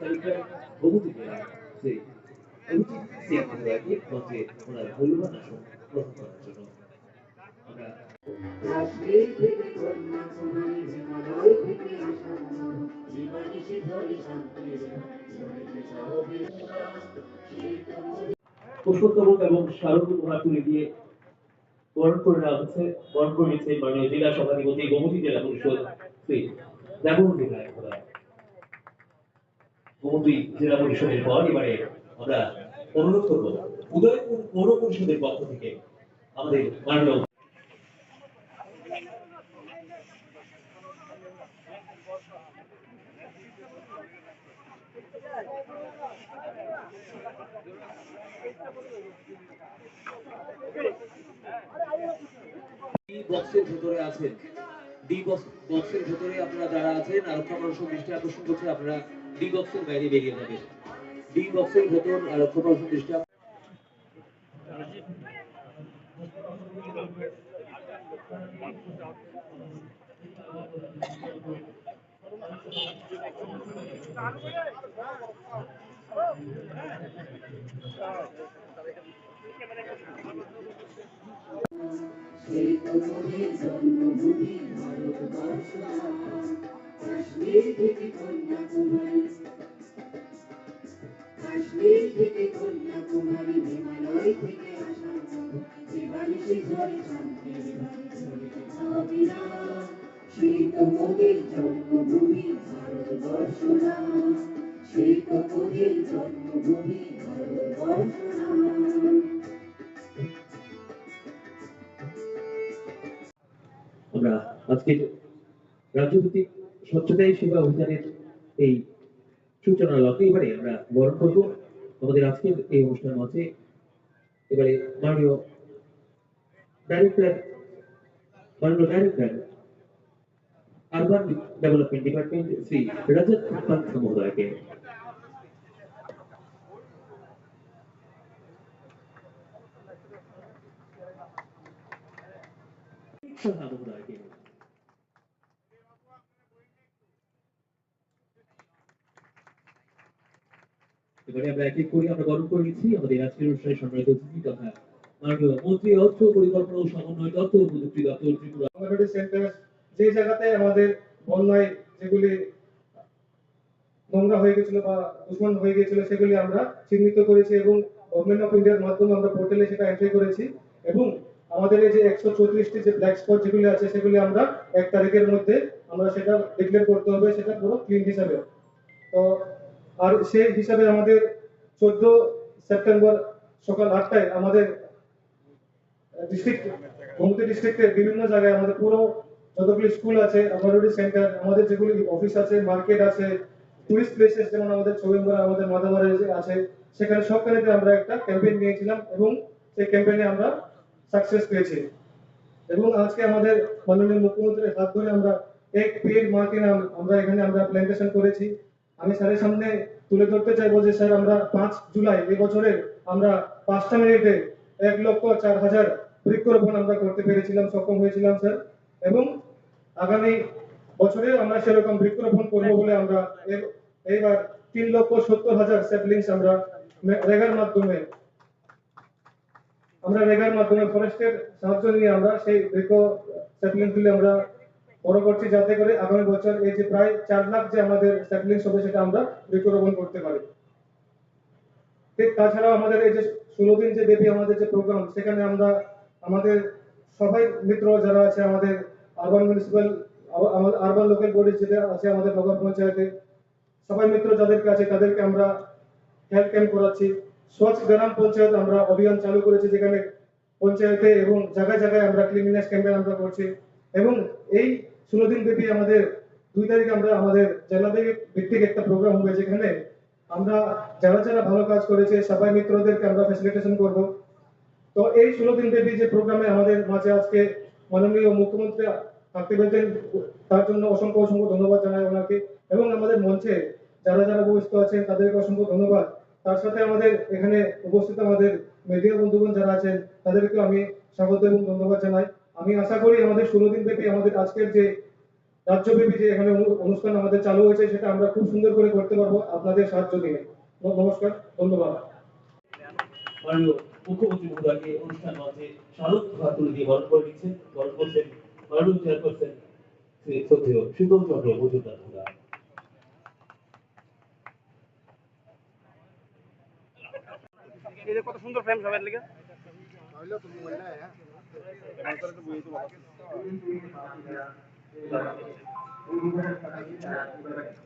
তালিকার বহুদিন যে অভিজিৎ সিং মহোদয়কে মঞ্চে ওনার মূল্যবান আসন গ্রহণ করার জন্য আমরা এবং উপহার তুলে দিয়ে বরণ করে নেওয়া হচ্ছে, বরণ করে নিচ্ছে মাননীয় জেলা সভাধিপতি গোমতী জেলা পরিষদ শ্রী জাগরণ বিধায়ক গোমতী জেলা পরিষদের পর এবারে আমরা অনুরোধ করব, উদয়পুর পৌর পরিষদের পক্ষ থেকে আমাদের মাননীয় বক্সের ভেতরে আছেন। ডি বক্সের ভেতরে আপনারা যারা আছেন আরক্ষা প্রশাসন দৃষ্টি করছে আপনারা ডি বক্সের বাইরে বেরিয়ে যাবেন। ডি বক্সের ভেতর আরক্ষা আক- সেই তোমাদের জন্মভূমি ভারতবর্ষ কাশ্মীর থেকে কন্যাকুমারী কাশ্মীর থেকে কন্যাকুমারী হিমালয় থেকে শিখরে শান্তির জমিতে অবিরাম তোমাদের জন্মভূমি আমরা আজকের রাজ্যভিত্তিক স্বচ্ছতাই সেবা অভিযানের এই সূচনা লগ্নে এবারে আমরা বরণ করব। আমাদের আজকের এই অনুষ্ঠান মঞ্চে এবারে মাননীয় ডাইরেক্টর মাননীয় director urban development department Shri Rajat Pant মহোদয়কে এবারে আমরা এক এক করে, আমরা বরণ করে নিচ্ছি। আমাদের আজকের অনুষ্ঠানে সম্মানিত অতিথি তথা মন্ত্রী, অর্থ পরিকল্পনা ও সমন্বয় তথ্য প্রযুক্তি দপ্তর ত্রিপুরা। সেন্টার যে জায়গাতে আমাদের বন্যায় যেগুলি নোংরা হয়ে গেছিল বা দূষণ হয়ে গেছিল, সেগুলি আমরা চিহ্নিত করেছি এবং গভর্নমেন্ট অফ ইন্ডিয়ার মাধ্যমে আমরা পোর্টালে সেটা এন্ট্রি করেছি এবং আমাদের এই যে একশো চৌত্রিশটি যে ব্ল্যাক স্পট যেগুলি আছে, সেগুলি আমরা এক তারিখের মধ্যে আমরা সেটা ডিক্লেয়ার করতে হবে, সেটা পুরো ক্লিন হিসাবে। তো আর সেই হিসাবে আমাদের চোদ্দ সেপ্টেম্বর সকাল আটটায় আমাদের ডিস্ট্রিক্ট গোমতী ডিস্ট্রিক্টের বিভিন্ন জায়গায় আমাদের পুরো যতগুলি স্কুল আছে অঙ্গনওয়াড়ি সেন্টার, আমাদের যেগুলি অফিস আছে, মার্কেট আছে টুরিস্ট প্লেসেস যেমন আমাদের ছবিমরা আমাদের মাদাবাড়ি আছে, সেখানে সবখানেতে আমরা একটা ক্যাম্পেইন নিয়েছিলাম এবং সেই ক্যাম্পেইনে আমরা সাকসেস পেয়েছি। এবং আজকে আমাদের মাননীয় মুখ্যমন্ত্রীর হাত ধরে আমরা এক পেড মাকে নাম আমরা এখানে আমরা প্ল্যান্টেশন করেছি। আমি স্যারের সামনে তুলে ধরতে চাইব যে স্যার, আমরা পাঁচ জুলাই এই বছরের আমরা পাঁচটা মিনিটে এক লক্ষ চার হাজার বৃক্ষরোপণ আমরা করতে পেরেছিলাম, সক্ষম হয়েছিলাম, স্যার। এবং আগামী বছরে আমরা সেরকম বৃক্ষরোপণ করব বলে আমরা এইবার তিন লক্ষ সত্তর হাজার স্যাপলিংস আমরা রেগার মাধ্যমে, আমরা রেগার মাধ্যমে ফরেস্টের সাহায্য নিয়ে আমরা সেই বৃক্ষ স্যাপলিং তুলে আমরা বড় করছি যাতে করে আগামী বছর এই যে প্রায় চার লাখ যে আমাদের স্যাপলিংস হবে সেটা আমরা বৃক্ষরোপণ করতে পারি। ঠিক তাছাড়াও আমাদের এই যে ষোলো দিন যে ব্যাপী আমাদের যে প্রোগ্রাম সেখানে আমরা আমাদের সবাই মিত্র যারা আছে আমাদের আরবান মিউনিসিপাল আমাদের আরবান লোকাল বডি যেটা আছে আমাদের নগর পঞ্চায়েতে। সবাই মিত্র যাদেরকে আছে, তাদেরকে আমরা হেলথ ক্যাম্প করাচ্ছি। স্বচ্ছ গ্রাম পঞ্চায়েত আমরা অভিযান চালু করেছি, যেখানে পঞ্চায়েতে এবং জায়গায় জায়গায় আমরা ক্লিননেস ক্যাম্পেইন আমরা করছি। এবং এই ষোলো দিন ব্যাপী আমাদের দুই তারিখ আমরা আমাদের জেলা থেকে ভিত্তিক একটা প্রোগ্রাম হবে, যেখানে আমরা যারা যারা ভালো কাজ করেছে, সবাই মিত্রদেরকে আমরা ফ্যাসিলিটেশন করব। তো এই ষোলো দিন ব্যাপী যে প্রোগ্রামে আমাদের মাঝে আজকে মাননীয় মুখ্যমন্ত্রী থাকতে পেরেছেন। তার জন্য অসংখ্য অসংখ্য ধন্যবাদ জানাই ওনাকে। এবং আমাদের মঞ্চে যারা যারা উপস্থিত আছেন, তাদেরকে অসংখ্য ধন্যবাদ। তার সাথে আমাদের এখানে উপস্থিত আমাদের মিডিয়া বন্ধুগণ যারা আছেন তাদেরকে আমি স্বাগত এবং ধন্যবাদ জানাই। আমি আশা করি আমাদের ষোলো দিন ব্যাপী আমাদের আজকের যে রাজ্যব্যাপী যে এখানে অনু- অনুষ্ঠান আমাদের চালু হয়েছে, সেটা আমরা খুব সুন্দর করে করতে পারব আপনাদের সাহায্য নিয়ে। নমস্কার ধন্যবাদ। মুখ্যমন্ত্রী মহোদয়কে অনুষ্ঠান মঞ্চে স্মারক ঘর তুলে দিয়ে বরণ করে নিচ্ছেন বরণ করছেন মাননীয় চেয়ারপারসন শ্রী শ্রদ্ধেয় শীতল চন্দ্র মজুমদার মহোদয়। কত সুন্দর ফ্রেম সবাই লিখে বসন্ত